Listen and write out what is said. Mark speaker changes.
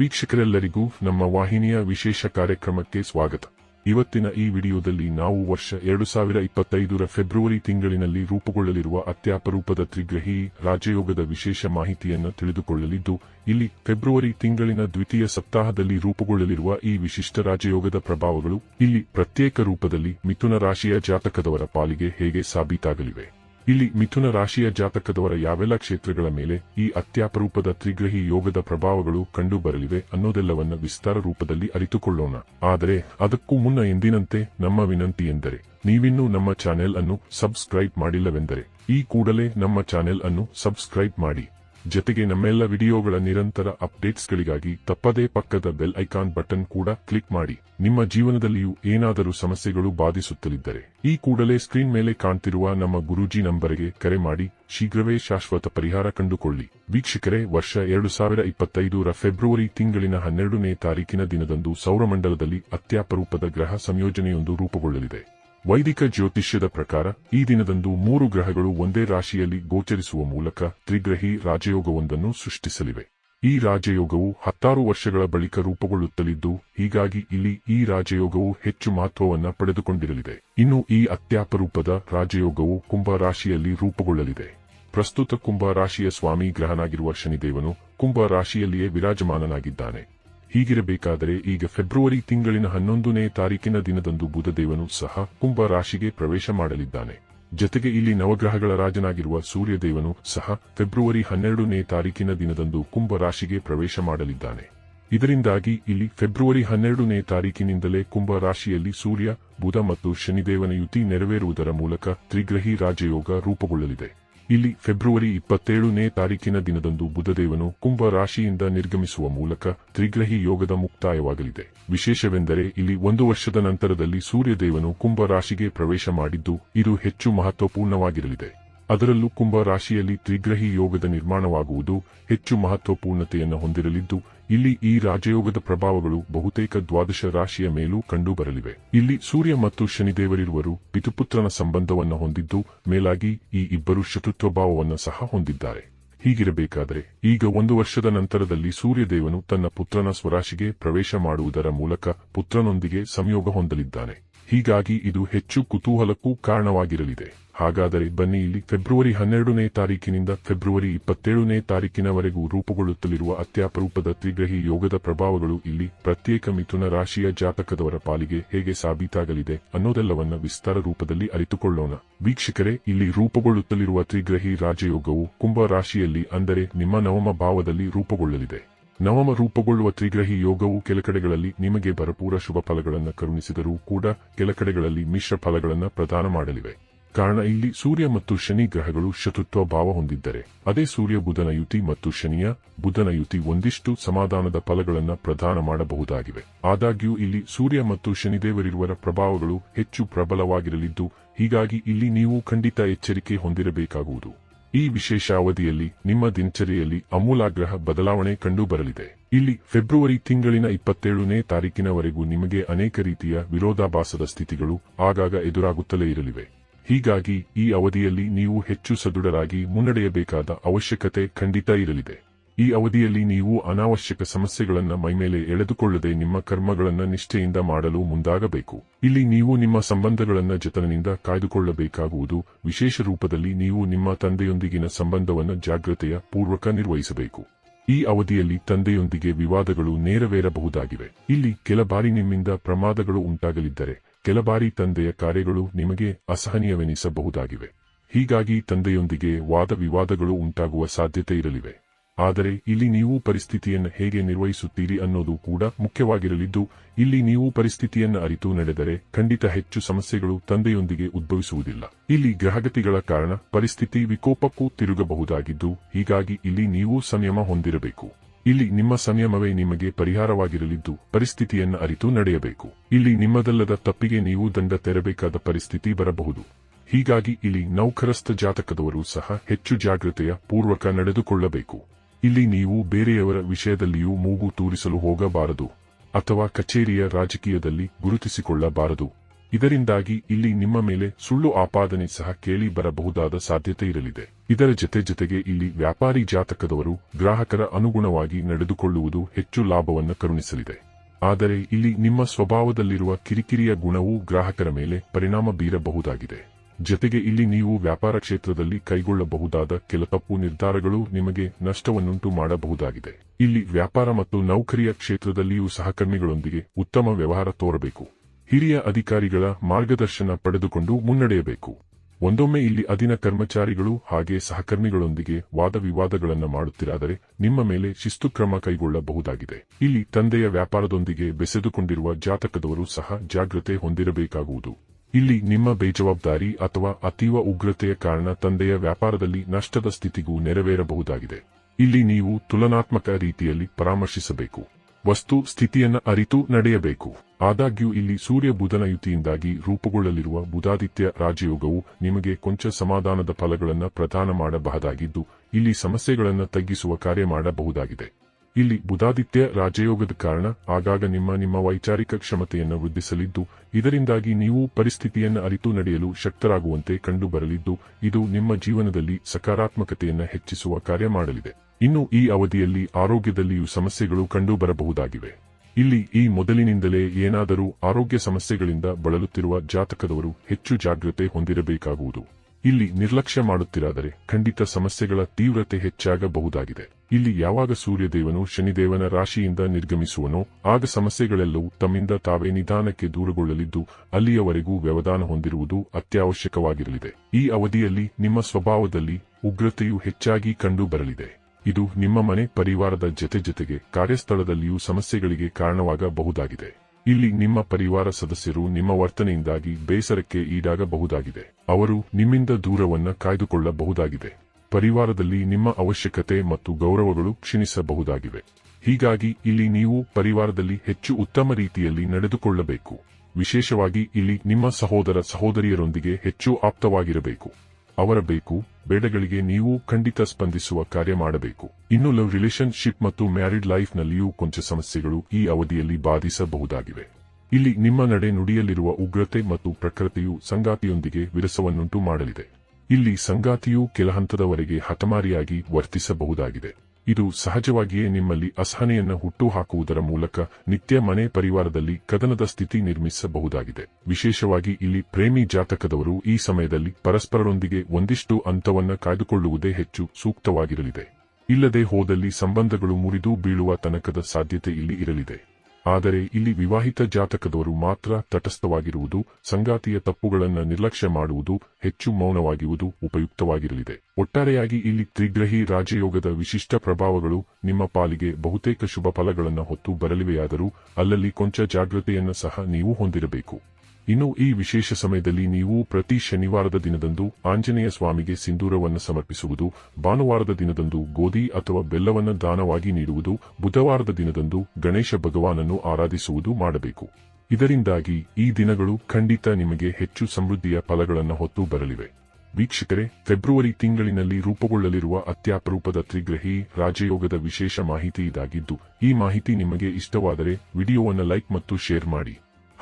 Speaker 1: ವೀಕ್ಷಕರೆಲ್ಲರಿಗೂ ನಮ್ಮ ವಾಹಿನಿಯ ವಿಶೇಷ ಕಾರ್ಯಕ್ರಮಕ್ಕೆ ಸ್ವಾಗತ. ಇವತ್ತಿನ ಈ ವಿಡಿಯೋದಲ್ಲಿ ನಾವು ವರ್ಷ ಎರಡು ಸಾವಿರ ಇಪ್ಪತ್ತೈದರ ಫೆಬ್ರವರಿ ತಿಂಗಳಿನಲ್ಲಿ ರೂಪುಗೊಳ್ಳಲಿರುವ ಅತ್ಯಾಪರೂಪದ ತ್ರಿಗ್ರಹಿ ರಾಜಯೋಗದ ವಿಶೇಷ ಮಾಹಿತಿಯನ್ನು ತಿಳಿದುಕೊಳ್ಳಲಿದ್ದು, ಇಲ್ಲಿ ಫೆಬ್ರವರಿ ತಿಂಗಳಿನ ದ್ವಿತೀಯ ಸಪ್ತಾಹದಲ್ಲಿ ರೂಪುಗೊಳ್ಳಲಿರುವ ಈ ವಿಶಿಷ್ಟ ರಾಜಯೋಗದ ಪ್ರಭಾವಗಳು ಇಲ್ಲಿ ಪ್ರತ್ಯೇಕ ರೂಪದಲ್ಲಿ ಮಿಥುನ ರಾಶಿಯ ಜಾತಕದವರ ಪಾಲಿಗೆ ಹೇಗೆ ಸಾಬೀತಾಗಲಿವೆ. ಇಲ್ಲಿ ಮಿಥುನ ರಾಶಿಯ ಜಾತಕದವರ ಯಾವೆಲ್ಲ ಕ್ಷೇತ್ರಗಳ ಮೇಲೆ ಈ ಅತ್ಯಾಪರೂಪದ ತ್ರಿಗ್ರಹಿ ಯೋಗದ ಪ್ರಭಾವಗಳು ಕಂಡುಬರಲಿವೆ ಅನ್ನೋದೆಲ್ಲವನ್ನ ವಿಸ್ತಾರ ರೂಪದಲ್ಲಿ ಅರಿತುಕೊಳ್ಳೋಣ. ಆದರೆ ಅದಕ್ಕೂ ಮುನ್ನ ಎಂದಿನಂತೆ ನಮ್ಮ ವಿನಂತಿ ಎಂದರೆ, ನೀವಿನ್ನೂ ನಮ್ಮ ಚಾನೆಲ್ ಅನ್ನು ಸಬ್ಸ್ಕ್ರೈಬ್ ಮಾಡಿಲ್ಲವೆಂದರೆ, ಈ ಕೂಡಲೇ ನಮ್ಮ ಚಾನೆಲ್ ಅನ್ನು ಸಬ್ಸ್ಕ್ರೈಬ್ ಮಾಡಿ. ಜೊತೆಗೆ ನಮ್ಮೆಲ್ಲ ವಿಡಿಯೋಗಳ ನಿರಂತರ ಅಪ್ಡೇಟ್ಸ್ಗಳಿಗಾಗಿ ತಪ್ಪದೇ ಪಕ್ಕದ ಬೆಲ್ ಐಕಾನ್ ಬಟನ್ ಕೂಡ ಕ್ಲಿಕ್ ಮಾಡಿ. ನಿಮ್ಮ ಜೀವನದಲ್ಲಿಯೂ ಏನಾದರೂ ಸಮಸ್ಯೆಗಳು ಬಾಧಿಸುತ್ತಲಿದ್ದರೆ ಈ ಕೂಡಲೇ ಸ್ಕ್ರೀನ್ ಮೇಲೆ ಕಾಣ್ತಿರುವ ನಮ್ಮ ಗುರೂಜಿ ನಂಬರ್ಗೆ ಕರೆ ಮಾಡಿ ಶೀಘ್ರವೇ ಶಾಶ್ವತ ಪರಿಹಾರ ಕಂಡುಕೊಳ್ಳಿ. ವೀಕ್ಷಕರೇ, ವರ್ಷ ಎರಡು ಸಾವಿರ ಇಪ್ಪತ್ತೈದರ ಫೆಬ್ರವರಿ ತಿಂಗಳಿನ ಹನ್ನೆರಡನೇ ತಾರೀಕಿನ ದಿನದಂದು ಸೌರಮಂಡಲದಲ್ಲಿ ಅತ್ಯಾಪರೂಪದ ಗ್ರಹ ಸಂಯೋಜನೆಯೊಂದು ರೂಪುಗೊಳ್ಳಲಿದೆ. ವೈದಿಕ ಜ್ಯೋತಿಷ್ಯದ ಪ್ರಕಾರ, ಈ ದಿನದಂದು ಮೂರು ಗ್ರಹಗಳು ಒಂದೇ ರಾಶಿಯಲ್ಲಿ ಗೋಚರಿಸುವ ಮೂಲಕ ತ್ರಿಗ್ರಹಿ ರಾಜಯೋಗವೊಂದನ್ನು ಸೃಷ್ಟಿಸಲಿವೆ. ಈ ರಾಜಯೋಗವು ಹತ್ತಾರು ವರ್ಷಗಳ ಬಳಿಕ ರೂಪುಗೊಳ್ಳುತ್ತಲಿದ್ದು, ಹೀಗಾಗಿ ಇಲ್ಲಿ ಈ ರಾಜಯೋಗವು ಹೆಚ್ಚು ಮಹತ್ವವನ್ನು ಪಡೆದುಕೊಂಡಿರಲಿದೆ. ಇನ್ನು ಈ ಅತ್ಯಾಪರೂಪದ ರಾಜಯೋಗವು ಕುಂಭ ರಾಶಿಯಲ್ಲಿ ರೂಪುಗೊಳ್ಳಲಿದೆ. ಪ್ರಸ್ತುತ ಕುಂಭ ರಾಶಿಯ ಸ್ವಾಮಿ ಗ್ರಹನಾಗಿರುವ ಶನಿದೇವನು ಕುಂಭ ರಾಶಿಯಲ್ಲಿಯೇ ವಿರಾಜಮಾನನಾಗಿದ್ದಾನೆ. ಹೀಗಿರಬೇಕಾದರೆ ಈಗ ಫೆಬ್ರವರಿ ತಿಂಗಳಿನ ಹನ್ನೊಂದನೇ ತಾರೀಕಿನ ದಿನದಂದು ಬುಧದೇವನು ಸಹ ಕುಂಭ ರಾಶಿಗೆ ಪ್ರವೇಶ ಮಾಡಲಿದ್ದಾನೆ. ಜತೆಗೆ ಇಲ್ಲಿ ನವಗ್ರಹಗಳ ರಾಜನಾಗಿರುವ ಸೂರ್ಯದೇವನು ಸಹ ಫೆಬ್ರವರಿ ಹನ್ನೆರಡನೇ ತಾರೀಕಿನ ದಿನದಂದು ಕುಂಭ ರಾಶಿಗೆ ಪ್ರವೇಶ ಮಾಡಲಿದ್ದಾನೆ. ಇದರಿಂದಾಗಿ ಇಲ್ಲಿ ಫೆಬ್ರವರಿ ಹನ್ನೆರಡನೇ ತಾರೀಕಿನಿಂದಲೇ ಕುಂಭ ರಾಶಿಯಲ್ಲಿ ಸೂರ್ಯ, ಬುಧ ಮತ್ತು ಶನಿದೇವನ ಯುತಿ ನೆರವೇರುವುದರ ಮೂಲಕ ತ್ರಿಗ್ರಹಿ ರಾಜಯೋಗ ರೂಪುಗೊಳ್ಳಲಿದೆ. ಇಲ್ಲಿ ಫೆಬ್ರವರಿ ಇಪ್ಪತ್ತೇಳನೇ ತಾರೀಕಿನ ದಿನದಂದು ಬುಧದೇವನು ಕುಂಭ ರಾಶಿಯಿಂದ ನಿರ್ಗಮಿಸುವ ಮೂಲಕ ತ್ರಿಗ್ರಹಿ ಯೋಗದ ಮುಕ್ತಾಯವಾಗಲಿದೆ. ವಿಶೇಷವೆಂದರೆ ಇಲ್ಲಿ ಒಂದು ವರ್ಷದ ನಂತರದಲ್ಲಿ ಸೂರ್ಯದೇವನು ಕುಂಭ ರಾಶಿಗೆ ಪ್ರವೇಶ ಮಾಡಿದ್ದು ಇದು ಹೆಚ್ಚು ಮಹತ್ವಪೂರ್ಣವಾಗಿರಲಿದೆ. ಅದರಲ್ಲೂ ಕುಂಭ ರಾಶಿಯಲ್ಲಿ ತ್ರಿಗ್ರಹಿ ಯೋಗದ ನಿರ್ಮಾಣವಾಗುವುದು ಹೆಚ್ಚು ಮಹತ್ವಪೂರ್ಣತೆಯನ್ನು ಹೊಂದಿರಲಿದ್ದು, ಇಲ್ಲಿ ಈ ರಾಜಯೋಗದ ಪ್ರಭಾವಗಳು ಬಹುತೇಕ ದ್ವಾದಶ ರಾಶಿಯ ಮೇಲೂ ಕಂಡುಬರಲಿವೆ. ಇಲ್ಲಿ ಸೂರ್ಯ ಮತ್ತು ಶನಿದೇವರಿರುವರು ಪಿತುಪುತ್ರನ ಸಂಬಂಧವನ್ನು ಹೊಂದಿದ್ದು, ಮೇಲಾಗಿ ಈ ಇಬ್ಬರು ಶತ್ರುತ್ವಭಾವವನ್ನು ಸಹ ಹೊಂದಿದ್ದಾರೆ. ಹೀಗಿರಬೇಕಾದರೆ, ಈಗ ಒಂದು ವರ್ಷದ ನಂತರದಲ್ಲಿ ಸೂರ್ಯದೇವನು ತನ್ನ ಪುತ್ರನ ಸ್ವರಾಶಿಗೆ ಪ್ರವೇಶ ಮಾಡುವುದರ ಮೂಲಕ ಪುತ್ರನೊಂದಿಗೆ ಸಂಯೋಗ ಹೊಂದಲಿದ್ದಾನೆ. ಹೀಗಾಗಿ ಇದು ಹೆಚ್ಚು ಕುತೂಹಲಕ್ಕೂ ಕಾರಣವಾಗಿರಲಿದೆ. ಹಾಗಾದರೆ ಬನ್ನಿ ಇಲ್ಲಿ ಫೆಬ್ರವರಿ ಹನ್ನೆರಡನೇ ತಾರೀಕಿನಿಂದ ಫೆಬ್ರವರಿ ಇಪ್ಪತ್ತೇಳನೇ ತಾರೀಕಿನವರೆಗೂ ರೂಪುಗೊಳ್ಳುತ್ತಲಿರುವ ಅತ್ಯಾಪರೂಪದ ತ್ರಿಗ್ರಹಿ ಯೋಗದ ಪ್ರಭಾವಗಳು ಇಲ್ಲಿ ಪ್ರತ್ಯೇಕ ಮಿಥುನ ರಾಶಿಯ ಜಾತಕದವರ ಪಾಲಿಗೆ ಹೇಗೆ ಸಾಬೀತಾಗಲಿದೆ ಅನ್ನೋದೆಲ್ಲವನ್ನ ವಿಸ್ತಾರ ರೂಪದಲ್ಲಿ ಅರಿತುಕೊಳ್ಳೋಣ. ವೀಕ್ಷಕರೇ, ಇಲ್ಲಿ ರೂಪುಗೊಳ್ಳುತ್ತಲಿರುವ ತ್ರಿಗ್ರಹಿ ರಾಜಯೋಗವು ಕುಂಭ ರಾಶಿಯಲ್ಲಿ ಅಂದರೆ ನಿಮ್ಮ ನವಮ ಭಾವದಲ್ಲಿ ರೂಪುಗೊಳ್ಳಲಿದೆ. ನವಮ ರೂಪುಗೊಳ್ಳುವ ತ್ರಿಗ್ರಹಿ ಯೋಗವು ಕೆಲ ಕಡೆಗಳಲ್ಲಿ ನಿಮಗೆ ಭರಪೂರ ಶುಭ ಫಲಗಳನ್ನು ಕರುಣಿಸಿದರೂ ಕೂಡ ಕೆಲ ಕಡೆಗಳಲ್ಲಿ ಮಿಶ್ರ ಫಲಗಳನ್ನು ಪ್ರದಾನ ಮಾಡಲಿವೆ. ಕಾರಣ ಇಲ್ಲಿ ಸೂರ್ಯ ಮತ್ತು ಶನಿ ಗ್ರಹಗಳು ಶತ್ರುತ್ವ ಭಾವ ಹೊಂದಿದ್ದರೆ. ಅದೇ ಸೂರ್ಯ ಬುಧನ ಯುತಿ ಮತ್ತು ಶನಿಯ ಬುಧನ ಯುತಿ ಒಂದಿಷ್ಟು ಸಮಾಧಾನದ ಫಲಗಳನ್ನು ಪ್ರದಾನ ಮಾಡಬಹುದಾಗಿವೆ. ಆದಾಗ್ಯೂ ಇಲ್ಲಿ ಸೂರ್ಯ ಮತ್ತು ಶನಿದೇವರಿರುವರ ಪ್ರಭಾವಗಳು ಹೆಚ್ಚು ಪ್ರಬಲವಾಗಿರಲಿದ್ದು, ಹೀಗಾಗಿ ಇಲ್ಲಿ ನೀವು ಖಂಡಿತ ಎಚ್ಚರಿಕೆ ಹೊಂದಿರಬೇಕಾಗುವುದು. ಈ ವಿಶೇಷ ಅವಧಿಯಲ್ಲಿ ನಿಮ್ಮ ದಿನಚರಿಯಲ್ಲಿ ಅಮೂಲಾಗ್ರಹ ಬದಲಾವಣೆ ಕಂಡುಬರಲಿದೆ. ಇಲ್ಲಿ ಫೆಬ್ರವರಿ ತಿಂಗಳಿನ ಇಪ್ಪತ್ತೇಳನೇ ತಾರೀಕಿನವರೆಗೂ ನಿಮಗೆ ಅನೇಕ ರೀತಿಯ ವಿರೋಧಾಭಾಸದ ಸ್ಥಿತಿಗಳು ಆಗಾಗ ಎದುರಾಗುತ್ತಲೇ ಇರಲಿವೆ. ಹೀಗಾಗಿ ಈ ಅವಧಿಯಲ್ಲಿ ನೀವು ಹೆಚ್ಚು ಸದೃಢರಾಗಿ ಮುನ್ನಡೆಯಬೇಕಾದ ಅವಶ್ಯಕತೆ ಖಂಡಿತ ಇರಲಿದೆ. ಈ ಅವಧಿಯಲ್ಲಿ ನೀವು ಅನಾವಶ್ಯಕ ಸಮಸ್ಯೆಗಳನ್ನು ಮೈಮೇಲೆ ಎಳೆದುಕೊಳ್ಳದೆ ನಿಮ್ಮ ಕರ್ಮಗಳನ್ನು ನಿಷ್ಠೆಯಿಂದ ಮಾಡಲು ಮುಂದಾಗಬೇಕು. ಇಲ್ಲಿ ನೀವು ನಿಮ್ಮ ಸಂಬಂಧಗಳನ್ನ ಜತನದಿಂದ ಕಾಯ್ದುಕೊಳ್ಳಬೇಕಾಗುವುದು ವಿಶೇಷ ರೂಪದಲ್ಲಿ ನೀವು ನಿಮ್ಮ ತಂದೆಯೊಂದಿಗಿನ ಸಂಬಂಧವನ್ನು ಜಾಗ್ರತೆಯ ಪೂರ್ವಕ ನಿರ್ವಹಿಸಬೇಕು. ಈ ಅವಧಿಯಲ್ಲಿ ತಂದೆಯೊಂದಿಗೆ ವಿವಾದಗಳು ನೇರವೇರಬಹುದಾಗಿವೆ. ಇಲ್ಲಿ ಕೆಲ ಬಾರಿ ನಿಮ್ಮಿಂದ ಪ್ರಮಾದಗಳು ಉಂಟಾಗಲಿದ್ದರೆ ಕೆಲ ಬಾರಿ ತಂದೆಯ ಕಾರ್ಯಗಳು ನಿಮಗೆ ಅಸಹನೀಯವೆನಿಸಬಹುದಾಗಿವೆ. ಹೀಗಾಗಿ ತಂದೆಯೊಂದಿಗೆ ವಾದ ವಿವಾದಗಳು ಉಂಟಾಗುವ ಸಾಧ್ಯತೆ ಇರಲಿವೆ. ಆದರೆ ಇಲ್ಲಿ ನೀವು ಪರಿಸ್ಥಿತಿಯನ್ನು ಹೇಗೆ ನಿರ್ವಹಿಸುತ್ತೀರಿ ಅನ್ನೋದು ಕೂಡ ಮುಖ್ಯವಾಗಿರಲಿದ್ದು, ಇಲ್ಲಿ ನೀವು ಪರಿಸ್ಥಿತಿಯನ್ನು ಅರಿತು ನಡೆದರೆ ಖಂಡಿತ ಹೆಚ್ಚು ಸಮಸ್ಯೆಗಳು ತಂದೆಯೊಂದಿಗೆ ಉದ್ಭವಿಸುವುದಿಲ್ಲ. ಇಲ್ಲಿ ಗ್ರಹಗತಿಗಳ ಕಾರಣ ಪರಿಸ್ಥಿತಿ ವಿಕೋಪಕ್ಕೂ ತಿರುಗಬಹುದಾಗಿದ್ದು, ಹೀಗಾಗಿ ಇಲ್ಲಿ ನೀವು ಸಂಯಮ ಹೊಂದಿರಬೇಕು. ಇಲ್ಲಿ ನಿಮ್ಮ ಸಂಯಮವೇ ನಿಮಗೆ ಪರಿಹಾರವಾಗಿರಲಿದ್ದು, ಪರಿಸ್ಥಿತಿಯನ್ನು ಅರಿತು ನಡೆಯಬೇಕು. ಇಲ್ಲಿ ನಿಮ್ಮದಲ್ಲದ ತಪ್ಪಿಗೆ ನೀವು ದಂಡ ತೆರಬೇಕಾದ ಪರಿಸ್ಥಿತಿ ಬರಬಹುದು. ಹೀಗಾಗಿ ಇಲ್ಲಿ ನೌಕರಸ್ಥ ಜಾತಕದವರು ಸಹ ಹೆಚ್ಚು ಜಾಗೃತೆಯ ಪೂರ್ವಕ ನಡೆದುಕೊಳ್ಳಬೇಕು. ಇಲ್ಲಿ ನೀವು ಬೇರೆಯವರ ವಿಷಯದಲ್ಲಿಯೂ ಮೂಗು ತೂರಿಸಲು ಹೋಗಬಾರದು, ಅಥವಾ ಕಚೇರಿಯ ರಾಜಕೀಯದಲ್ಲಿ ಗುರುತಿಸಿಕೊಳ್ಳಬಾರದು. ಇದರಿಂದಾಗಿ ಇಲ್ಲಿ ನಿಮ್ಮ ಮೇಲೆ ಸುಳ್ಳು ಆಪಾದನೆ ಸಹ ಕೇಳಿ ಬರಬಹುದಾದ ಸಾಧ್ಯತೆ ಇರಲಿದೆ. ಇದರ ಜತೆ ಜೊತೆಗೆ ಇಲ್ಲಿ ವ್ಯಾಪಾರಿ ಜಾತಕದವರು ಗ್ರಾಹಕರ ಅನುಗುಣವಾಗಿ ನಡೆದುಕೊಳ್ಳುವುದು ಹೆಚ್ಚು ಲಾಭವನ್ನು ಕರುಣಿಸಲಿದೆ. ಆದರೆ ಇಲ್ಲಿ ನಿಮ್ಮ ಸ್ವಭಾವದಲ್ಲಿರುವ ಕಿರಿಕಿರಿಯ ಗುಣವು ಗ್ರಾಹಕರ ಮೇಲೆ ಪರಿಣಾಮ ಬೀರಬಹುದಾಗಿದೆ. ಜತೆಗೆ ಇಲ್ಲಿ ನೀವು ವ್ಯಾಪಾರ ಕ್ಷೇತ್ರದಲ್ಲಿ ಕೈಗೊಳ್ಳಬಹುದಾದ ಕೆಲ ತಪ್ಪು ನಿರ್ಧಾರಗಳು ನಿಮಗೆ ನಷ್ಟವನ್ನುಂಟು ಮಾಡಬಹುದಾಗಿದೆ. ಇಲ್ಲಿ ವ್ಯಾಪಾರ ಮತ್ತು ನೌಕರಿಯ ಕ್ಷೇತ್ರದಲ್ಲಿಯೂ ಸಹಕರ್ಮಿಗಳೊಂದಿಗೆ ಉತ್ತಮ ವ್ಯವಹಾರ ತೋರಬೇಕು. ಹಿರಿಯ ಅಧಿಕಾರಿಗಳ ಮಾರ್ಗದರ್ಶನ ಪಡೆದುಕೊಂಡು ಮುನ್ನಡೆಯಬೇಕು. ಒಂದೊಮ್ಮೆ ಇಲ್ಲಿ ಅಧೀನ ಕರ್ಮಚಾರಿಗಳು ಹಾಗೆ ಸಹಕರ್ಮಿಗಳೊಂದಿಗೆ ವಾದ ವಿವಾದಗಳನ್ನು ಮಾಡುತ್ತಿರಾದರೆ ನಿಮ್ಮ ಮೇಲೆ ಶಿಸ್ತು ಕ್ರಮ ಕೈಗೊಳ್ಳಬಹುದಾಗಿದೆ. ಇಲ್ಲಿ ತಂದೆಯ ವ್ಯಾಪಾರದೊಂದಿಗೆ ಬೆಸೆದುಕೊಂಡಿರುವ ಜಾತಕದವರು ಸಹ ಜಾಗ್ರತೆ ಹೊಂದಿರಬೇಕಾಗುವುದು. ಇಲ್ಲಿ ನಿಮ್ಮ ಬೇಜವಾಬ್ದಾರಿ ಅಥವಾ ಅತೀವ ಉಗ್ರತೆಯ ಕಾರಣ ತಂದೆಯ ವ್ಯಾಪಾರದಲ್ಲಿ ನಷ್ಟದ ಸ್ಥಿತಿಗೂ ನೆರವೇರಬಹುದಾಗಿದೆ. ಇಲ್ಲಿ ನೀವು ತುಲನಾತ್ಮಕ ರೀತಿಯಲ್ಲಿ ಪರಾಮರ್ಶಿಸಬೇಕು. ವಸ್ತು ಸ್ಥಿತಿಯನ್ನ ಅರಿತು ನಡೆಯಬೇಕು. ಆದಾಗ್ಯೂ ಇಲ್ಲಿ ಸೂರ್ಯ ಬುಧನ ಯುತಿಯಿಂದಾಗಿ ರೂಪುಗೊಳ್ಳಲಿರುವ ಬುಧಾದಿತ್ಯ ರಾಜಯೋಗವು ನಿಮಗೆ ಕೊಂಚ ಸಮಾಧಾನದ ಫಲಗಳನ್ನು ಪ್ರದಾನ ಮಾಡಬಹುದಾಗಿದ್ದು, ಇಲ್ಲಿ ಸಮಸ್ಯೆಗಳನ್ನು ತಗ್ಗಿಸುವ ಕಾರ್ಯ ಮಾಡಬಹುದಾಗಿದೆ. ಇಲ್ಲಿ ಬುಧಾದಿತ್ಯ ರಾಜಯೋಗದ ಕಾರಣ ಆಗಾಗ ನಿಮ್ಮ ನಿಮ್ಮ ವೈಚಾರಿಕ ಕ್ಷಮತೆಯನ್ನು ವೃದ್ಧಿಸಲಿದ್ದು, ಇದರಿಂದಾಗಿ ನೀವು ಪರಿಸ್ಥಿತಿಯನ್ನು ಅರಿತು ನಡೆಯಲು ಶಕ್ತರಾಗುವಂತೆ ಕಂಡುಬರಲಿದ್ದು, ಇದು ನಿಮ್ಮ ಜೀವನದಲ್ಲಿ ಸಕಾರಾತ್ಮಕತೆಯನ್ನು ಹೆಚ್ಚಿಸುವ ಕಾರ್ಯ ಮಾಡಲಿದೆ. ಇನ್ನು ಈ ಅವಧಿಯಲ್ಲಿ ಆರೋಗ್ಯದಲ್ಲಿಯೂ ಸಮಸ್ಯೆಗಳು ಕಂಡುಬರಬಹುದಾಗಿವೆ. ಇಲ್ಲಿ ಈ ಮೊದಲಿನಿಂದಲೇ ಏನಾದರೂ ಆರೋಗ್ಯ ಸಮಸ್ಯೆಗಳಿಂದ ಬಳಲುತ್ತಿರುವ ಜಾತಕದವರು ಹೆಚ್ಚು ಜಾಗ್ರತೆ ಹೊಂದಿರಬೇಕಾಗುವುದು. ಇಲ್ಲಿ ನಿರ್ಲಕ್ಷ್ಯ ಮಾಡುತ್ತಿರಾದರೆ ಖಂಡಿತ ಸಮಸ್ಯೆಗಳ ತೀವ್ರತೆ ಹೆಚ್ಚಾಗಬಹುದಾಗಿದೆ. ಇಲ್ಲಿ ಯಾವಾಗ ಸೂರ್ಯದೇವನು ಶನಿದೇವನ ರಾಶಿಯಿಂದ ನಿರ್ಗಮಿಸುವನೋ, ಆಗ ಸಮಸ್ಯೆಗಳೆಲ್ಲವೂ ತಮ್ಮಿಂದ ತಾವೇ ನಿಧಾನಕ್ಕೆ ದೂರಗೊಳ್ಳಲಿದ್ದು, ಅಲ್ಲಿಯವರೆಗೂ ವ್ಯವಧಾನ ಹೊಂದಿರುವುದು ಅತ್ಯವಶ್ಯಕವಾಗಿರಲಿದೆ. ಈ ಅವಧಿಯಲ್ಲಿ ನಿಮ್ಮ ಸ್ವಭಾವದಲ್ಲಿ ಉಗ್ರತೆಯು ಹೆಚ್ಚಾಗಿ ಕಂಡುಬರಲಿದೆ. ಇದು ನಿಮ್ಮ ಮನೆ ಪರಿವಾರದ ಜತೆ ಜೊತೆಗೆ ಕಾರ್ಯಸ್ಥಳದಲ್ಲಿಯೂ ಸಮಸ್ಯೆಗಳಿಗೆ ಕಾರಣವಾಗಬಹುದಾಗಿದೆ. ಇಲ್ಲಿ ನಿಮ್ಮ ಪರಿವಾರ ಸದಸ್ಯರು ನಿಮ್ಮ ವರ್ತನೆಯಿಂದಾಗಿ ಬೇಸರಕ್ಕೆ ಈಡಾಗಬಹುದಾಗಿದೆ. ಅವರು ನಿಮ್ಮಿಂದ ದೂರವನ್ನ ಕಾಯ್ದುಕೊಳ್ಳಬಹುದಾಗಿದೆ. ಪರಿವಾರದಲ್ಲಿ ನಿಮ್ಮ ಅವಶ್ಯಕತೆ ಮತ್ತು ಗೌರವಗಳು ಕ್ಷೀಣಿಸಬಹುದಾಗಿವೆ. ಹೀಗಾಗಿ ಇಲ್ಲಿ ನೀವು ಪರಿವಾರದಲ್ಲಿ ಹೆಚ್ಚು ಉತ್ತಮ ರೀತಿಯಲ್ಲಿ ನಡೆದುಕೊಳ್ಳಬೇಕು. ವಿಶೇಷವಾಗಿ ಇಲ್ಲಿ ನಿಮ್ಮ ಸಹೋದರ ಸಹೋದರಿಯರೊಂದಿಗೆ ಹೆಚ್ಚು ಆಪ್ತವಾಗಿರಬೇಕು. ಅವರ ಬೇಕು ಬೇಡಗಳಿಗೆ ನೀವು ಖಂಡಿತ ಸ್ಪಂದಿಸುವ ಕಾರ್ಯ ಮಾಡಬೇಕು. ಇನ್ನು ಲವ್ ರಿಲೇಶನ್ಶಿಪ್ ಮತ್ತು ಮ್ಯಾರಿಡ್ ಲೈಫ್ನಲ್ಲಿಯೂ ಕೊಂಚ ಸಮಸ್ಯೆಗಳು ಈ ಅವಧಿಯಲ್ಲಿ ಬಾಧಿಸಬಹುದಾಗಿವೆ. ಇಲ್ಲಿ ನಿಮ್ಮ ನಡೆ ನುಡಿಯಲ್ಲಿರುವ ಉಗ್ರತೆ ಮತ್ತು ಪ್ರಕೃತಿಯು ಸಂಗಾತಿಯೊಂದಿಗೆ ವಿರಸವನ್ನುಂಟು ಮಾಡಲಿದೆ. ಇಲ್ಲಿ ಸಂಗಾತಿಯು ಕೆಲ ಹಂತದವರೆಗೆ ಹಠಮಾರಿಯಾಗಿ ವರ್ತಿಸಬಹುದಾಗಿದೆ. ಇದು ಸಹಜವಾಗಿಯೇ ನಿಮ್ಮಲ್ಲಿ ಅಸಹನೆಯನ್ನು ಹುಟ್ಟುಹಾಕುವುದರ ಮೂಲಕ ನಿತ್ಯ ಮನೆ ಪರಿವಾರದಲ್ಲಿ ಕದನದ ಸ್ಥಿತಿ ನಿರ್ಮಿಸಬಹುದಾಗಿದೆ. ವಿಶೇಷವಾಗಿ ಇಲ್ಲಿ ಪ್ರೇಮಿ ಜಾತಕದವರು ಈ ಸಮಯದಲ್ಲಿ ಪರಸ್ಪರರೊಂದಿಗೆ ಒಂದಿಷ್ಟು ಅಂತವನ್ನು ಕಾಯ್ದುಕೊಳ್ಳುವುದೇ ಹೆಚ್ಚು ಸೂಕ್ತವಾಗಿರಲಿದೆ. ಇಲ್ಲದೆ ಹೋದಲ್ಲಿ ಸಂಬಂಧಗಳು ಮುರಿದು ಬೀಳುವ ತನಕದ ಸಾಧ್ಯತೆ ಇಲ್ಲಿ ಇರಲಿದೆ. ಆದರೆ ಇಲ್ಲಿ ವಿವಾಹಿತ ಜಾತಕದವರು ಮಾತ್ರ ತಟಸ್ಥವಾಗಿರುವುದು, ಸಂಗಾತಿಯ ತಪ್ಪುಗಳನ್ನು ನಿರ್ಲಕ್ಷ್ಯ ಮಾಡುವುದು ಹೆಚ್ಚು ಮೌನವಾಗಿರುವುದು ಉಪಯುಕ್ತವಾಗಿರಲಿದೆ. ಒಟ್ಟಾರೆಯಾಗಿ ಇಲ್ಲಿ ತ್ರಿಗ್ರಹಿ ರಾಜಯೋಗದ ವಿಶಿಷ್ಟ ಪ್ರಭಾವಗಳು ನಿಮ್ಮ ಪಾಲಿಗೆ ಬಹುತೇಕ ಶುಭ ಫಲಗಳನ್ನು ಹೊತ್ತು ಬರಲಿವೆಯಾದರೂ, ಅಲ್ಲಲ್ಲಿ ಕೊಂಚ ಜಾಗೃತೆಯನ್ನು ಸಹ ನೀವು ಹೊಂದಿರಬೇಕು. ಇನ್ನು ಈ ವಿಶೇಷ ಸಮಯದಲ್ಲಿ ನೀವು ಪ್ರತಿ ಶನಿವಾರದ ದಿನದಂದು ಆಂಜನೇಯ ಸ್ವಾಮಿಗೆ ಸಿಂಧೂರವನ್ನು ಸಮರ್ಪಿಸುವುದು, ಭಾನುವಾರದ ದಿನದಂದು ಗೋಧಿ ಅಥವಾ ಬೆಲ್ಲವನ್ನು ದಾನವಾಗಿ ನೀಡುವುದು, ಬುಧವಾರದ ದಿನದಂದು ಗಣೇಶ ಭಗವಾನನ್ನು ಆರಾಧಿಸುವುದು ಮಾಡಬೇಕು. ಇದರಿಂದಾಗಿ ಈ ದಿನಗಳು ಖಂಡಿತ ನಿಮಗೆ ಹೆಚ್ಚು ಸಮೃದ್ಧಿಯ ಫಲಗಳನ್ನು ಹೊತ್ತು ಬರಲಿವೆ. ವೀಕ್ಷಕರೇ, ಫೆಬ್ರವರಿ ತಿಂಗಳಿನಲ್ಲಿ ರೂಪುಗೊಳ್ಳಲಿರುವ ಅತ್ಯಾಪರೂಪದ ತ್ರಿಗ್ರಹಿ ರಾಜಯೋಗದ ವಿಶೇಷ ಮಾಹಿತಿ ಇದಾಗಿದ್ದು, ಈ ಮಾಹಿತಿ ನಿಮಗೆ ಇಷ್ಟವಾದರೆ ವಿಡಿಯೋವನ್ನು ಲೈಕ್ ಮತ್ತು ಶೇರ್ ಮಾಡಿ.